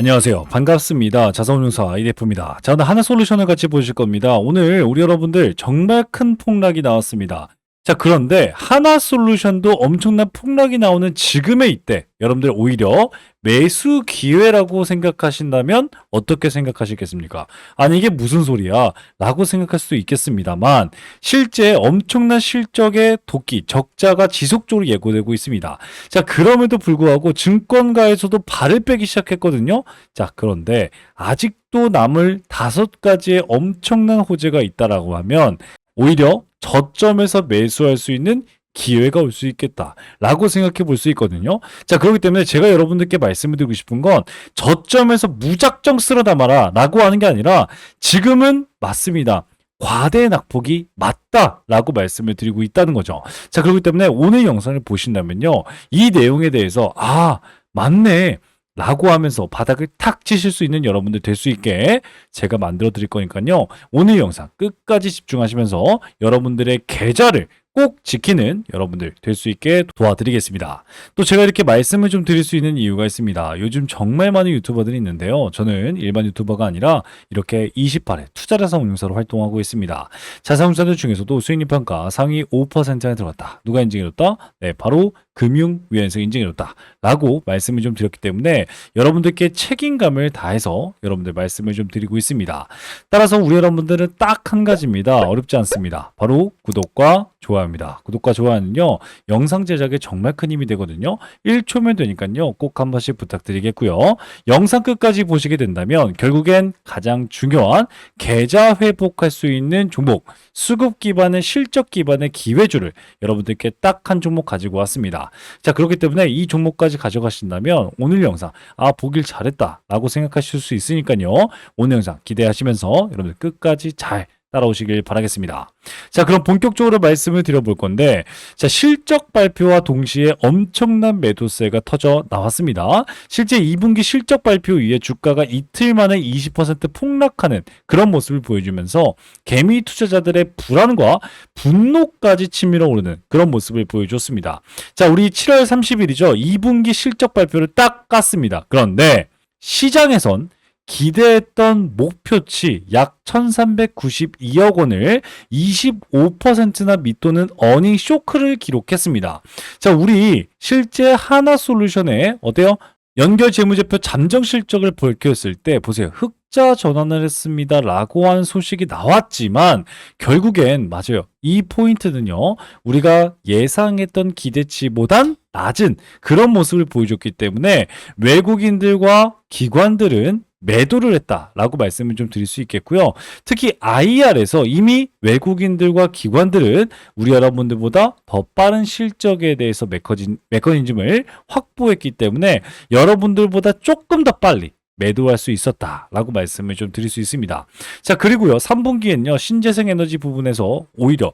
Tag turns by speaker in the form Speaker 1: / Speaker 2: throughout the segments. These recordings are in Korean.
Speaker 1: 안녕하세요. 반갑습니다. 자산운용사 이대프입니다. 자, 오늘 하나솔루션을 같이 보실 겁니다. 오늘 우리 여러분들 정말 큰 폭락이 나왔습니다. 자, 그런데 하나 솔루션도 엄청난 폭락이 나오는 지금의 이때, 여러분들 오히려 매수 기회라고 생각하신다면 어떻게 생각하시겠습니까? 아니, 이게 무슨 소리야? 라고 생각할 수도 있겠습니다만, 실제 엄청난 실적의 도끼, 적자가 지속적으로 예고되고 있습니다. 자, 그럼에도 불구하고 증권가에서도 발을 빼기 시작했거든요. 자, 그런데 아직도 남을 다섯 가지의 엄청난 호재가 있다라고 하면 오히려 저점에서 매수할 수 있는 기회가 올 수 있겠다라고 생각해 볼 수 있거든요. 자, 그렇기 때문에 제가 여러분들께 말씀을 드리고 싶은 건 저점에서 무작정 쓸어 담아라 라고 하는 게 아니라 지금은 맞습니다. 과대 낙폭이 맞다라고 말씀을 드리고 있다는 거죠. 자, 그렇기 때문에 오늘 영상을 보신다면요. 이 내용에 대해서 아, 맞네. 라고 하면서 바닥을 탁 치실 수 있는 여러분들 될 수 있게 제가 만들어 드릴 거니까요. 오늘 영상 끝까지 집중하시면서 여러분들의 계좌를 꼭 지키는 여러분들 될 수 있게 도와드리겠습니다. 또 제가 이렇게 말씀을 좀 드릴 수 있는 이유가 있습니다. 요즘 정말 많은 유튜버들이 있는데요. 저는 일반 유튜버가 아니라 이렇게 28회 투자자산 운용사로 활동하고 있습니다. 자산 운용사들 중에서도 수익률 평가 상위 5%에 들어갔다. 누가 인증해줬다? 네, 바로 금융위원회에서 인증해줬다. 라고 말씀을 좀 드렸기 때문에 여러분들께 책임감을 다해서 여러분들 말씀을 좀 드리고 있습니다. 따라서 우리 여러분들은 딱 한 가지입니다. 어렵지 않습니다. 바로 구독과 좋아요입니다. 구독과 좋아요는요, 영상 제작에 정말 큰 힘이 되거든요. 1초면 되니까요, 꼭 한 번씩 부탁드리겠고요. 영상 끝까지 보시게 된다면 결국엔 가장 중요한 계좌 회복할 수 있는 종목, 수급 기반의 실적 기반의 기회주를 여러분들께 딱 한 종목 가지고 왔습니다. 자, 그렇기 때문에 이 종목까지 가져가신다면 오늘 영상, 아, 보길 잘했다. 라고 생각하실 수 있으니까요. 오늘 영상 기대하시면서 여러분들 끝까지 잘 따라오시길 바라겠습니다. 자, 그럼 본격적으로 말씀을 드려볼 건데, 자, 실적 발표와 동시에 엄청난 매도세가 터져 나왔습니다. 실제 2분기 실적 발표 이후에 주가가 이틀 만에 20% 폭락하는 그런 모습을 보여주면서 개미 투자자들의 불안과 분노까지 치밀어 오르는 그런 모습을 보여줬습니다. 자, 우리 7월 30일이죠. 2분기 실적 발표를 딱 깠습니다. 그런데 시장에선 기대했던 목표치 약 1392억 원을 25%나 밑도는 어닝 쇼크를 기록했습니다. 자, 우리 실제 하나 솔루션에 어때요? 연결 재무제표 잠정 실적을 밝혔을 때 보세요. 흑자 전환을 했습니다. 라고 하는 소식이 나왔지만 결국엔 맞아요. 이 포인트는요. 우리가 예상했던 기대치보단 낮은 그런 모습을 보여줬기 때문에 외국인들과 기관들은 매도를 했다라고 말씀을 좀 드릴 수 있겠고요. 특히 IR에서 이미 외국인들과 기관들은 우리 여러분들보다 더 빠른 실적에 대해서 메커진, 메커니즘을 확보했기 때문에 여러분들보다 조금 더 빨리 매도할 수 있었다라고 말씀을 좀 드릴 수 있습니다. 자, 그리고요. 3분기엔요. 신재생 에너지 부분에서 오히려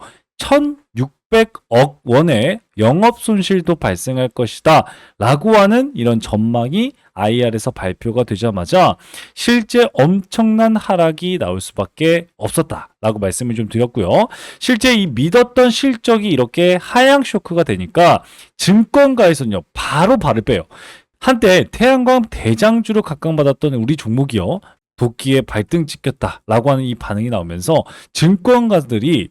Speaker 1: 1,600억 원의 영업 손실도 발생할 것이다. 라고 하는 이런 전망이 IR에서 발표가 되자마자 실제 엄청난 하락이 나올 수밖에 없었다. 라고 말씀을 좀 드렸고요. 실제 이 믿었던 실적이 이렇게 하향 쇼크가 되니까 증권가에서는요. 바로 발을 빼요. 한때 태양광 대장주로 각광받았던 우리 종목이요. 도끼에 발등 찍혔다라고 하는 이 반응이 나오면서 증권가들이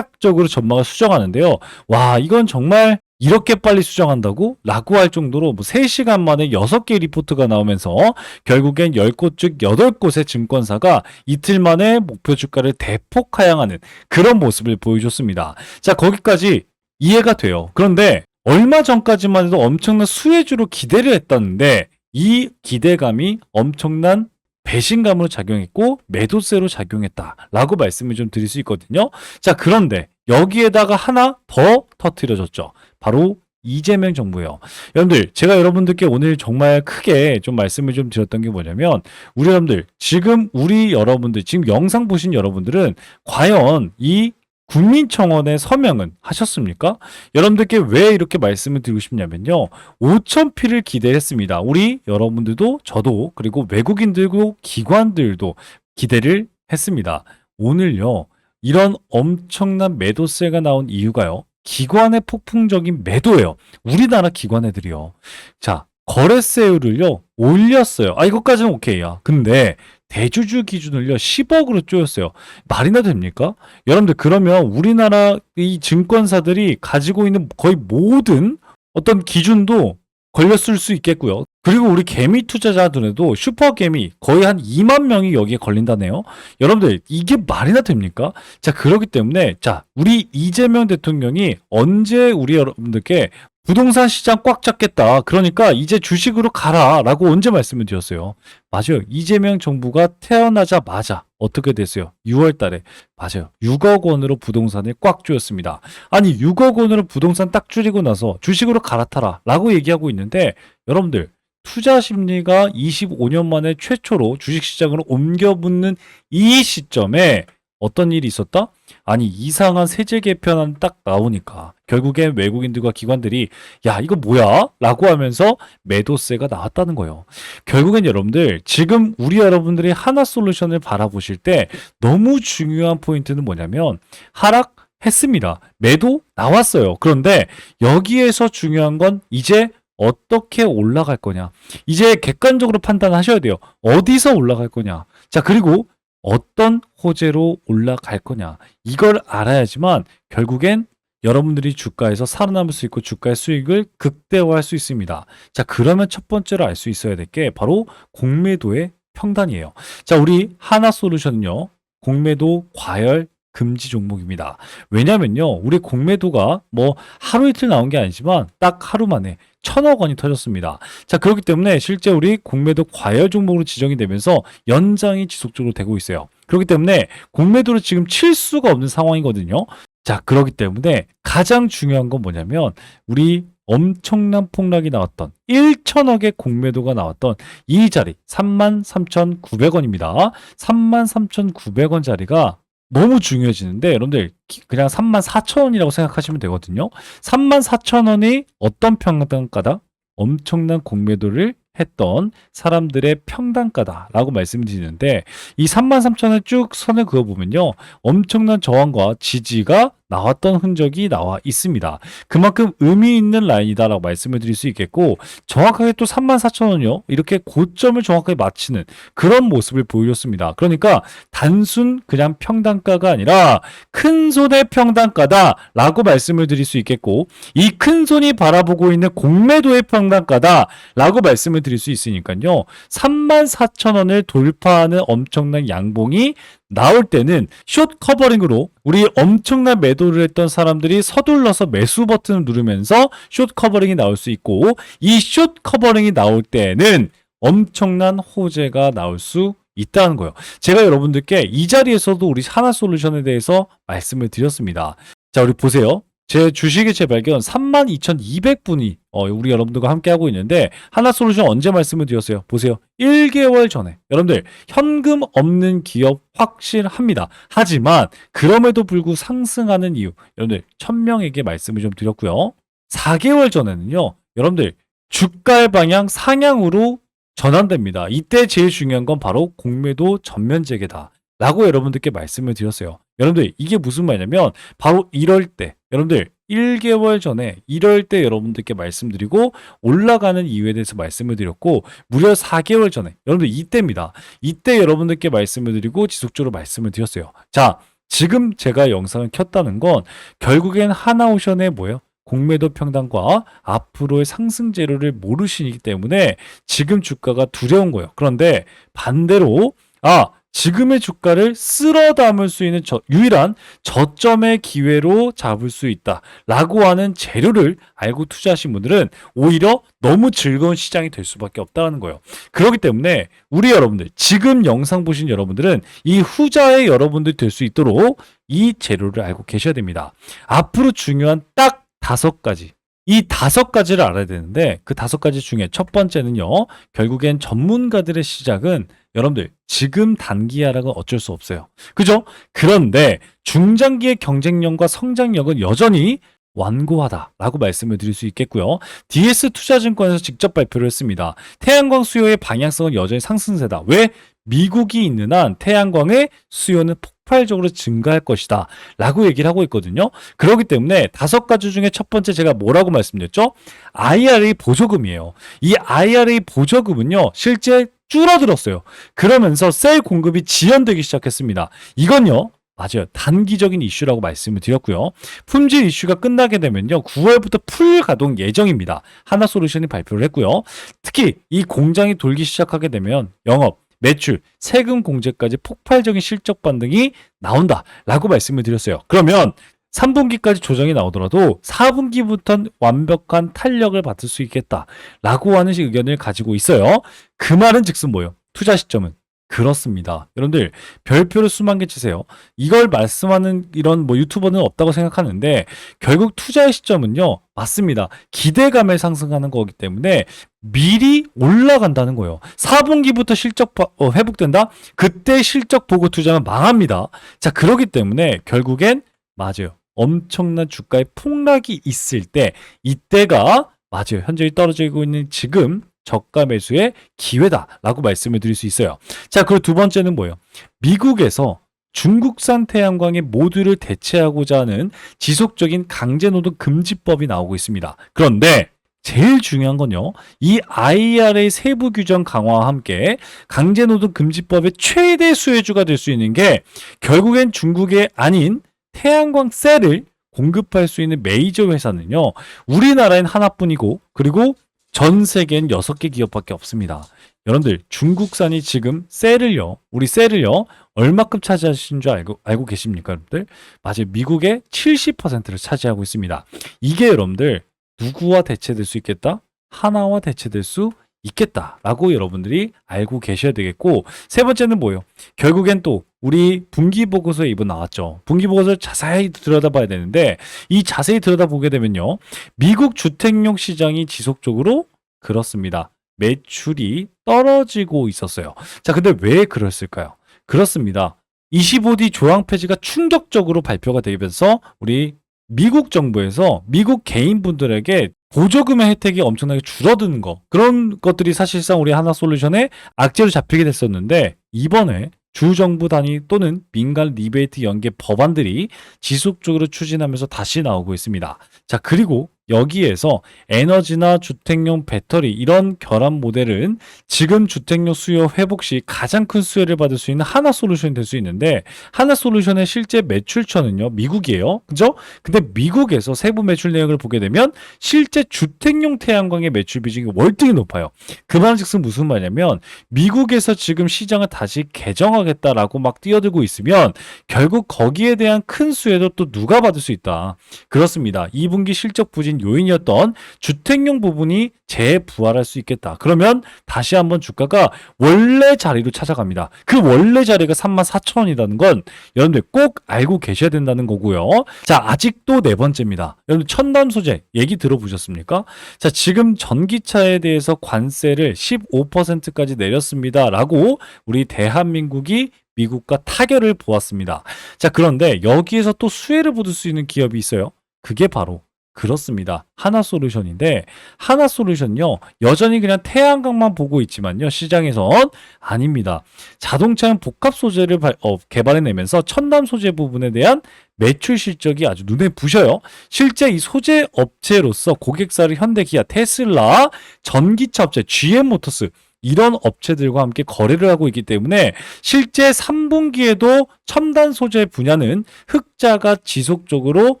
Speaker 1: 적으로 전망을 수정하는데요. 와, 이건 정말 이렇게 빨리 수정한다고? 라고 할 정도로 뭐 3시간 만에 6개 리포트가 나오면서 결국엔 10곳 중 8곳의 증권사가 이틀 만에 목표 주가를 대폭 하향하는 그런 모습을 보여줬습니다. 자, 거기까지 이해가 돼요. 그런데 얼마 전까지만 해도 엄청난 수혜주로 기대를 했었는데 이 기대감이 엄청난 배신감으로 작용했고 매도세로 작용했다라고 말씀을 좀 드릴 수 있거든요. 자, 그런데 여기에다가 하나 더 터트려졌죠. 바로 이재명 정부예요. 여러분들, 제가 여러분들께 오늘 정말 크게 좀 말씀을 좀 드렸던 게 뭐냐면, 우리 여러분들, 지금 우리 여러분들, 지금 영상 보신 여러분들은 과연 이 국민청원에 서명은 하셨습니까? 여러분들께 왜 이렇게 말씀을 드리고 싶냐면요. 5,000피를 기대했습니다. 우리 여러분들도 저도 그리고 외국인들고 기관들도 기대를 했습니다. 오늘요. 이런 엄청난 매도세가 나온 이유가요. 기관의 폭풍적인 매도예요. 우리나라 기관 애들이요. 자, 거래세율을요 올렸어요. 아 이것까지는 오케이야. 근데 대주주 기준을요 10억으로 쪼였어요. 말이나 됩니까? 여러분들 그러면 우리나라 이 증권사들이 가지고 있는 거의 모든 어떤 기준도 걸렸을 수 있겠고요. 그리고 우리 개미 투자자들에도 슈퍼 개미 거의 한 2만 명이 여기에 걸린다네요. 여러분들 이게 말이나 됩니까? 자 그렇기 때문에 자 우리 이재명 대통령이 언제 우리 여러분들께 부동산 시장 꽉 잡겠다. 그러니까 이제 주식으로 가라라고 언제 말씀을 드렸어요. 맞아요. 이재명 정부가 태어나자마자 어떻게 됐어요? 6월 달에 맞아요. 6억 원으로 부동산을 꽉 조였습니다. 아니 6억 원으로 부동산 딱 줄이고 나서 주식으로 갈아타라라고 얘기하고 있는데 여러분들 투자 심리가 25년 만에 최초로 주식 시장으로 옮겨 붙는 이 시점에 어떤 일이 있었다? 아니 이상한 세제 개편안 딱 나오니까 결국엔 외국인들과 기관들이 야 이거 뭐야? 라고 하면서 매도세가 나왔다는 거예요. 결국엔 여러분들 지금 우리 여러분들이 하나 솔루션을 바라보실 때 너무 중요한 포인트는 뭐냐면 하락 했습니다. 매도 나왔어요. 그런데 여기에서 중요한 건 이제 어떻게 올라갈 거냐. 이제 객관적으로 판단하셔야 돼요. 어디서 올라갈 거냐. 자, 그리고 어떤 호재로 올라갈 거냐. 이걸 알아야지만 결국엔 여러분들이 주가에서 살아남을 수 있고 주가의 수익을 극대화할 수 있습니다. 자, 그러면 첫 번째로 알 수 있어야 될 게 바로 공매도의 평단이에요. 자, 우리 하나 솔루션은요. 공매도 과열 금지 종목입니다. 왜냐면요. 우리 공매도가 뭐 하루 이틀 나온 게 아니지만 딱 하루 만에 천억 원이 터졌습니다. 자, 그렇기 때문에 실제 우리 공매도 과열 종목으로 지정이 되면서 연장이 지속적으로 되고 있어요. 그렇기 때문에 공매도를 지금 칠 수가 없는 상황이거든요. 자, 그렇기 때문에 가장 중요한 건 뭐냐면 우리 엄청난 폭락이 나왔던 1천억의 공매도가 나왔던 이 자리 33,900원입니다. 33,900원 자리가 너무 중요해지는데 여러분들 기- 그냥 34,000원이라고 생각하시면 되거든요. 34,000원이 어떤 평단가다? 엄청난 공매도를 했던 사람들의 평단가다라고 말씀드리는데 이 33,000을 쭉 선을 그어보면요. 엄청난 저항과 지지가 나왔던 흔적이 나와 있습니다. 그만큼 의미 있는 라인이다라고 말씀을 드릴 수 있겠고 정확하게 또 34,000원이요. 이렇게 고점을 정확하게 맞히는 그런 모습을 보여줬습니다. 그러니까 단순 그냥 평단가가 아니라 큰 손의 평단가다라고 말씀을 드릴 수 있겠고 이 큰 손이 바라보고 있는 공매도의 평단가다라고 말씀을 드릴 수 있으니까요. 34,000원을 돌파하는 엄청난 양봉이 나올 때는 숏 커버링으로 우리 엄청난 매도를 했던 사람들이 서둘러서 매수 버튼을 누르면서 숏 커버링이 나올 수 있고 이 숏 커버링이 나올 때는 엄청난 호재가 나올 수 있다는 거예요. 제가 여러분들께 이 자리에서도 우리 하나 솔루션에 대해서 말씀을 드렸습니다. 자, 우리 보세요. 제 주식의 재발견 32,200분이 어, 우리 여러분들과 함께 하고 있는데 하나 솔루션 언제 말씀을 드렸어요? 보세요. 1개월 전에 여러분들 현금 없는 기업 확실합니다. 하지만 그럼에도 불구하고 상승하는 이유 여러분들 1000명에게 말씀을 좀 드렸고요. 4개월 전에는요. 여러분들 주가의 방향 상향으로 전환됩니다. 이때 제일 중요한 건 바로 공매도 전면 재개다. 라고 여러분들께 말씀을 드렸어요. 여러분들 이게 무슨 말이냐면 바로 이럴 때 여러분들 1개월 전에 이럴 때 여러분들께 말씀드리고 올라가는 이유에 대해서 말씀을 드렸고 무려 4개월 전에 여러분들 이때입니다. 이때 여러분들께 말씀을 드리고 지속적으로 말씀을 드렸어요. 자, 지금 제가 영상을 켰다는 건 결국엔 하나오션의 뭐예요? 공매도 평단과 앞으로의 상승 재료를 모르시기 때문에 지금 주가가 두려운 거예요. 그런데 반대로 아 지금의 주가를 쓸어 담을 수 있는 저, 유일한 저점의 기회로 잡을 수 있다라고 하는 재료를 알고 투자하신 분들은 오히려 너무 즐거운 시장이 될 수밖에 없다는 거예요. 그렇기 때문에 우리 여러분들 지금 영상 보신 여러분들은 이 후자의 여러분들 될수 있도록 이 재료를 알고 계셔야 됩니다. 앞으로 중요한 딱 다섯 가지 이 다섯 가지를 알아야 되는데 그 다섯 가지 중에 첫 번째는요. 결국엔 전문가들의 시작은 여러분들 지금 단기 하락은 어쩔 수 없어요. 그죠? 그런데 중장기의 경쟁력과 성장력은 여전히 완고하다라고 말씀을 드릴 수 있겠고요. DS 투자증권에서 직접 발표를 했습니다. 태양광 수요의 방향성은 여전히 상승세다. 왜? 미국이 있는 한 태양광의 수요는 폭발적으로 증가할 것이다. 라고 얘기를 하고 있거든요. 그렇기 때문에 다섯 가지 중에 첫 번째 제가 뭐라고 말씀드렸죠? IRA 보조금이에요. 이 IRA 보조금은요, 실제 줄어들었어요. 그러면서 셀 공급이 지연되기 시작했습니다. 이건요, 맞아요. 단기적인 이슈라고 말씀을 드렸고요. 품질 이슈가 끝나게 되면요. 9월부터 풀 가동 예정입니다. 하나솔루션이 발표를 했고요. 특히 이 공장이 돌기 시작하게 되면 영업, 매출, 세금 공제까지 폭발적인 실적 반등이 나온다라고 말씀을 드렸어요. 그러면 3분기까지 조정이 나오더라도 4분기부터는 완벽한 탄력을 받을 수 있겠다라고 하는 의견을 가지고 있어요. 그 말은 즉슨 뭐예요? 투자 시점은 그렇습니다. 여러분들 별표를 수만 개 치세요. 이걸 말씀하는 이런 뭐 유튜버는 없다고 생각하는데 결국 투자의 시점은요. 맞습니다. 기대감에 상승하는 거기 때문에 미리 올라간다는 거예요. 4분기부터 실적 바- 어, 회복된다? 그때 실적 보고 투자하면 망합니다. 자, 그렇기 때문에 결국엔 맞아요. 엄청난 주가의 폭락이 있을 때 이때가 맞아요. 현저히 떨어지고 있는 지금 저가 매수의 기회다라고 말씀을 드릴 수 있어요. 자, 그리고 두 번째는 뭐예요? 미국에서 중국산 태양광의 모두를 대체하고자 하는 지속적인 강제노동 금지법이 나오고 있습니다. 그런데 제일 중요한 건요. 이 IRA 세부 규정 강화와 함께 강제노동 금지법의 최대 수혜주가 될 수 있는 게 결국엔 중국의 아닌 태양광 셀을 공급할 수 있는 메이저 회사는요. 우리나라엔 하나뿐이고 그리고 전 세계엔 여섯 개 기업밖에 없습니다. 여러분들 중국산이 지금 셀을요. 우리 셀을요. 얼마큼 차지하신 줄 알고 알고 계십니까, 여러분들? 맞아요. 미국의 70%를 차지하고 있습니다. 이게 여러분들 누구와 대체될 수 있겠다? 하나와 대체될 수 있겠다라고 여러분들이 알고 계셔야 되겠고 세 번째는 뭐예요? 결국엔 또 우리 분기 보고서에 이번 나왔죠. 분기 보고서를 자세히 들여다봐야 되는데 이 자세히 들여다보게 되면요. 미국 주택용 시장이 지속적으로 그렇습니다. 매출이 떨어지고 있었어요. 자, 근데 왜 그랬을까요? 그렇습니다. 25D 조항 폐지가 충격적으로 발표가 되면서 우리 미국 정부에서 미국 개인분들에게 보조금의 혜택이 엄청나게 줄어드는 거 그런 것들이 사실상 우리 하나솔루션의 악재로 잡히게 됐었는데 이번에 주정부 단위 또는 민간 리베이트 연계 법안들이 지속적으로 추진하면서 다시 나오고 있습니다. 자 그리고 여기에서 에너지나 주택용 배터리 이런 결합 모델은 지금 주택용 수요 회복 시 가장 큰 수혜를 받을 수 있는 하나 솔루션이 될 수 있는데 하나 솔루션의 실제 매출처는요 미국이에요. 그죠? 근데 미국에서 세부 매출 내역을 보게 되면 실제 주택용 태양광의 매출 비중이 월등히 높아요. 그 말은즉슨 무슨 말이냐면 미국에서 지금 시장을 다시 개정하겠다라고 막 뛰어들고 있으면 결국 거기에 대한 큰 수혜도 또 누가 받을 수 있다. 그렇습니다. 2분기 실적 부진 요인이었던 주택용 부분이 재부활할 수 있겠다. 그러면 다시 한번 주가가 원래 자리로 찾아갑니다. 그 원래 자리가 34,000원이라는 건 여러분들 꼭 알고 계셔야 된다는 거고요. 자, 아직도 네 번째입니다. 여러분 첨단 소재 얘기 들어보셨습니까? 자, 지금 전기차에 대해서 관세를 15%까지 내렸습니다라고 우리 대한민국이 미국과 타결을 보았습니다. 자, 그런데 여기에서 또 수혜를 받을 수 있는 기업이 있어요. 그게 바로 그렇습니다. 하나솔루션인데 하나솔루션요 여전히 그냥 태양광만 보고 있지만요 시장에선 아닙니다. 자동차용 복합 소재를 발- 어, 개발해내면서 첨단 소재 부분에 대한 매출 실적이 아주 눈에 부셔요. 실제 이 소재 업체로서 고객사를 현대, 기아, 테슬라, 전기차 업체, GM 모터스 이런 업체들과 함께 거래를 하고 있기 때문에 실제 3분기에도 첨단 소재 분야는 흑자가 지속적으로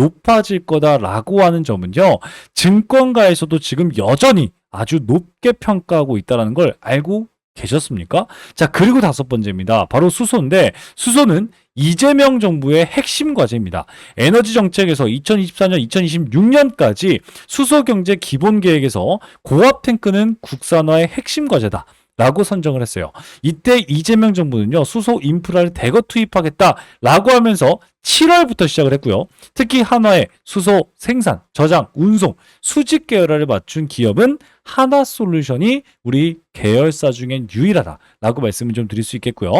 Speaker 1: 높아질 거다라고 하는 점은요. 증권가에서도 지금 여전히 아주 높게 평가하고 있다는 걸 알고 계셨습니까? 자, 그리고 다섯 번째입니다. 바로 수소인데 수소는 이재명 정부의 핵심 과제입니다. 에너지 정책에서 2024년, 2026년까지 수소 경제 기본 계획에서 고압 탱크는 국산화의 핵심 과제다. 라고 선정을 했어요. 이때 이재명 정부는요, 수소 인프라를 대거 투입하겠다 라고 하면서 7월부터 시작을 했고요. 특히 한화의 수소 생산, 저장, 운송, 수직 계열화를 맞춘 기업은 하나 솔루션이 우리 계열사 중엔 유일하다라고 말씀을 좀 드릴 수 있겠고요.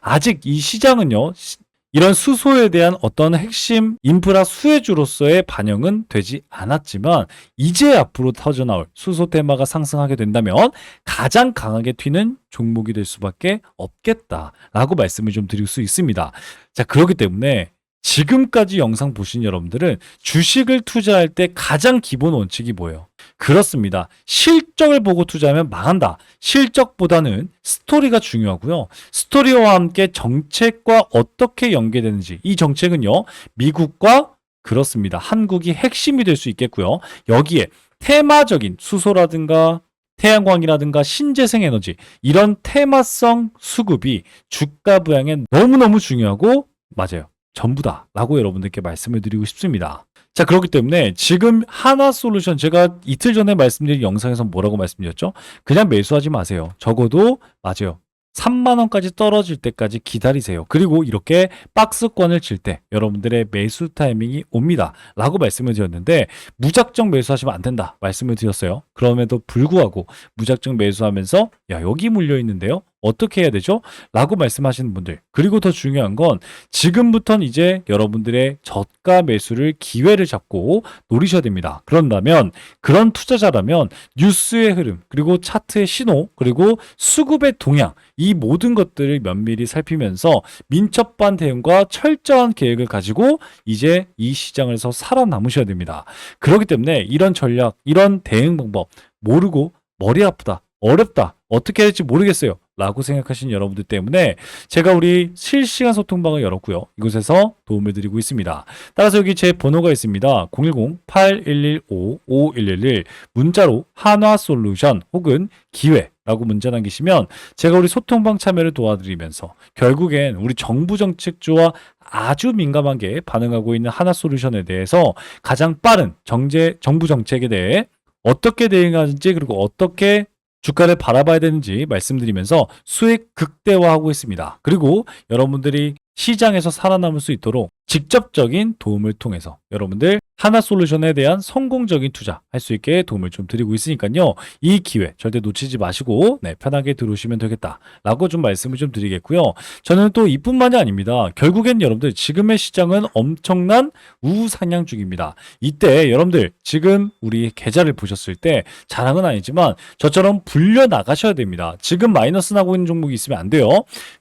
Speaker 1: 아직 이 시장은요, 시- 이런 수소에 대한 어떤 핵심 인프라 수혜주로서의 반영은 되지 않았지만 이제 앞으로 터져나올 수소 테마가 상승하게 된다면 가장 강하게 튀는 종목이 될 수밖에 없겠다라고 말씀을 좀 드릴 수 있습니다. 자, 그렇기 때문에 지금까지 영상 보신 여러분들은 주식을 투자할 때 가장 기본 원칙이 뭐예요? 그렇습니다. 실적을 보고 투자하면 망한다. 실적보다는 스토리가 중요하고요. 스토리와 함께 정책과 어떻게 연계되는지 이 정책은요. 미국과 그렇습니다. 한국이 핵심이 될 수 있겠고요. 여기에 테마적인 수소라든가 태양광이라든가 신재생 에너지 이런 테마성 수급이 주가 부양에 너무너무 중요하고 맞아요. 전부다라고 여러분들께 말씀을 드리고 싶습니다. 자, 그렇기 때문에 지금 하나 솔루션 제가 이틀 전에 말씀드린 영상에서 뭐라고 말씀드렸죠? 그냥 매수하지 마세요. 적어도 맞아요. 3만 원까지 떨어질 때까지 기다리세요. 그리고 이렇게 박스권을 칠 때 여러분들의 매수 타이밍이 옵니다. 라고 말씀을 드렸는데 무작정 매수하시면 안 된다. 말씀을 드렸어요. 그럼에도 불구하고 무작정 매수하면서 야, 여기 물려 있는데요. 어떻게 해야 되죠? 라고 말씀하시는 분들. 그리고 더 중요한 건 지금부터는 이제 여러분들의 저가 매수를 기회를 잡고 노리셔야 됩니다. 그런다면 그런 투자자라면 뉴스의 흐름, 그리고 차트의 신호, 그리고 수급의 동향, 이 모든 것들을 면밀히 살피면서 민첩반 대응과 철저한 계획을 가지고 이제 이 시장에서 살아남으셔야 됩니다. 그렇기 때문에 이런 전략, 이런 대응 방법 모르고 머리 아프다, 어렵다, 어떻게 해야 될지 모르겠어요. 라고 생각하시는 여러분들 때문에 제가 우리 실시간 소통방을 열었고요. 이곳에서 도움을 드리고 있습니다. 따라서 여기 제 번호가 있습니다. 010-8115-5111 문자로 한화솔루션 혹은 기회 라고 문자 남기시면 제가 우리 소통방 참여를 도와드리면서 결국엔 우리 정부 정책주와 아주 민감하게 반응하고 있는 하나솔루션에 대해서 가장 빠른 정제, 정부 정책에 대해 어떻게 대응하는지 그리고 어떻게 주가를 바라봐야 되는지 말씀드리면서 수익 극대화하고 있습니다. 그리고 여러분들이 시장에서 살아남을 수 있도록 직접적인 도움을 통해서 여러분들 하나 솔루션에 대한 성공적인 투자 할 수 있게 도움을 좀 드리고 있으니까요. 이 기회 절대 놓치지 마시고 네, 편하게 들어오시면 되겠다라고 좀 말씀을 좀 드리겠고요. 저는 또 이뿐만이 아닙니다. 결국엔 여러분들 지금의 시장은 엄청난 우상향 중입니다. 이때 여러분들 지금 우리 계좌를 보셨을 때 자랑은 아니지만 저처럼 불려 나가셔야 됩니다. 지금 마이너스 나고 있는 종목이 있으면 안 돼요.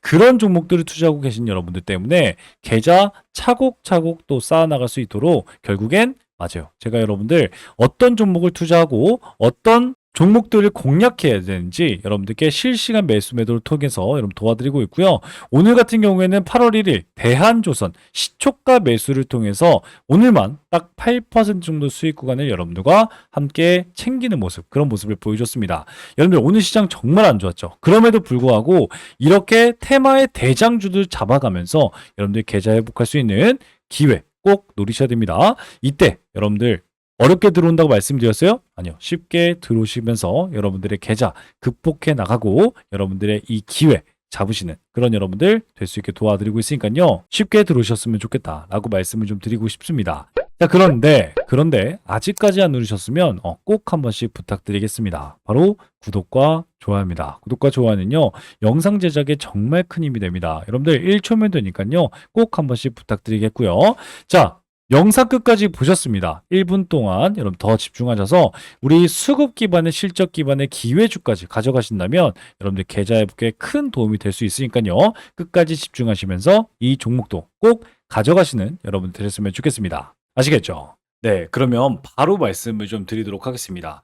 Speaker 1: 그런 종목들을 투자하고 계신 여러분들 때문에 계좌 차곡차곡 또 쌓아나갈 수 있도록 결국엔 맞아요. 제가 여러분들 어떤 종목을 투자하고 어떤 종목들을 공략해야 되는지 여러분들께 실시간 매수 매도를 통해서 여러분 도와드리고 있고요. 오늘 같은 경우에는 8월 1일 대한조선 시초가 매수를 통해서 오늘만 딱 8% 정도 수익 구간을 여러분들과 함께 챙기는 모습 그런 모습을 보여줬습니다. 여러분들 오늘 시장 정말 안 좋았죠. 그럼에도 불구하고 이렇게 테마의 대장주들 잡아가면서 여러분들 계좌 회복할 수 있는 기회 꼭 노리셔야 됩니다. 이때 여러분들 어렵게 들어온다고 말씀드렸어요? 아니요. 쉽게 들어오시면서 여러분들의 계좌 극복해 나가고 여러분들의 이 기회 잡으시는 그런 여러분들 될 수 있게 도와드리고 있으니까요. 쉽게 들어오셨으면 좋겠다라고 말씀을 좀 드리고 싶습니다. 자, 그런데, 그런데 아직까지 안 누르셨으면 어, 꼭 한 번씩 부탁드리겠습니다. 바로 구독과 좋아요입니다. 구독과 좋아요는요, 영상 제작에 정말 큰 힘이 됩니다. 여러분들 1초면 되니까요, 꼭 한 번씩 부탁드리겠고요. 자, 영상 끝까지 보셨습니다. 1분 동안 여러분 더 집중하셔서 우리 수급 기반의 실적 기반의 기회주까지 가져가신다면 여러분들 계좌 회복에 큰 도움이 될 수 있으니까요. 끝까지 집중하시면서 이 종목도 꼭 가져가시는 여러분 되셨으면 좋겠습니다. 아시겠죠? 네, 그러면 바로 말씀을 좀 드리도록 하겠습니다.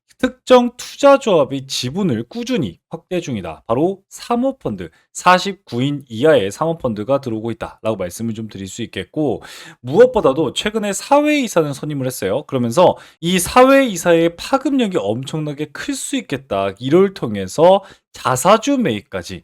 Speaker 1: 특정 투자 조합의 지분을 꾸준히 확대 중이다. 바로 사모펀드, 49인 이하의 사모펀드가 들어오고 있다라고 말씀을 좀 드릴 수 있겠고, 무엇보다도 최근에 사회이사는 선임을 했어요. 그러면서 이 사회이사의 파급력이 엄청나게 클 수 있겠다. 이를 통해서 자사주 매입까지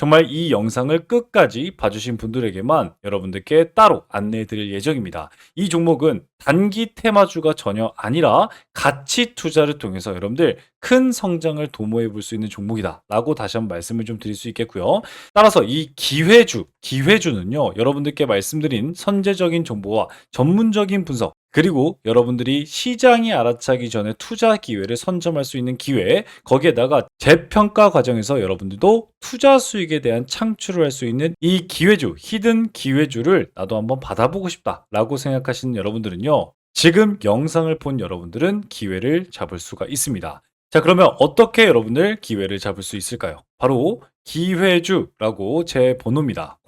Speaker 1: 정말 이 영상을 끝까지 봐주신 분들에게만 여러분들께 따로 안내해 드릴 예정입니다. 이 종목은 단기 테마주가 전혀 아니라 가치 투자를 통해서 여러분들 큰 성장을 도모해 볼 수 있는 종목이다 라고 다시 한번 말씀을 좀 드릴 수 있겠고요. 따라서 이 기회주, 기회주는요, 여러분들께 말씀드린 선제적인 정보와 전문적인 분석, 그리고 여러분들이 시장이 알아차기 전에 투자 기회를 선점할 수 있는 기회, 거기에다가 재평가 과정에서 여러분들도 투자 수익에 대한 창출을 할 수 있는 이 기회주, 히든 기회주를 나도 한번 받아보고 싶다라고 생각하시는 여러분들은요. 지금 영상을 본 여러분들은 기회를 잡을 수가 있습니다. 자, 그러면 어떻게 여러분들 기회를 잡을 수 있을까요? 바로 기회주라고 제 번호입니다.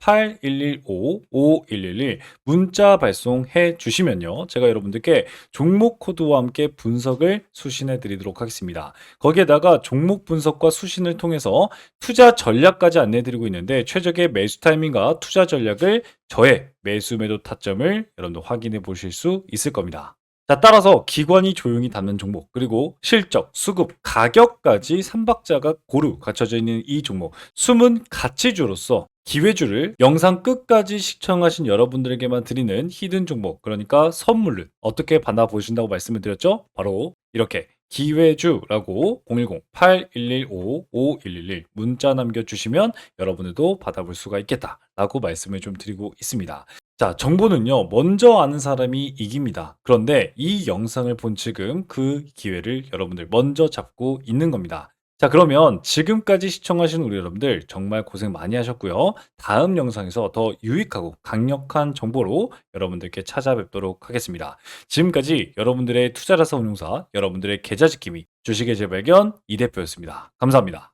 Speaker 1: 010-8115-5111 문자 발송해 주시면요. 제가 여러분들께 종목 코드와 함께 분석을 수신해 드리도록 하겠습니다. 거기에다가 종목 분석과 수신을 통해서 투자 전략까지 안내 드리고 있는데 최적의 매수 타이밍과 투자 전략을 저의 매수 매도 타점을 여러분들 확인해 보실 수 있을 겁니다. 자, 따라서 기관이 조용히 담는 종목, 그리고 실적, 수급, 가격까지 삼박자가 고루 갖춰져 있는 이 종목, 숨은 가치주로서 기회주를 영상 끝까지 시청하신 여러분들에게만 드리는 히든 종목, 그러니까 선물을 어떻게 받아보신다고 말씀을 드렸죠? 바로 이렇게 기회주라고 010-8115-5111 문자 남겨주시면 여러분들도 받아볼 수가 있겠다라고 말씀을 좀 드리고 있습니다. 자, 정보는요, 먼저 아는 사람이 이깁니다. 그런데 이 영상을 본 지금 그 기회를 여러분들 먼저 잡고 있는 겁니다. 자, 그러면 지금까지 시청하신 우리 여러분들 정말 고생 많이 하셨고요. 다음 영상에서 더 유익하고 강력한 정보로 여러분들께 찾아뵙도록 하겠습니다. 지금까지 여러분들의 투자라서 운용사, 여러분들의 계좌 지킴이, 주식의 재발견 이 대표였습니다. 감사합니다.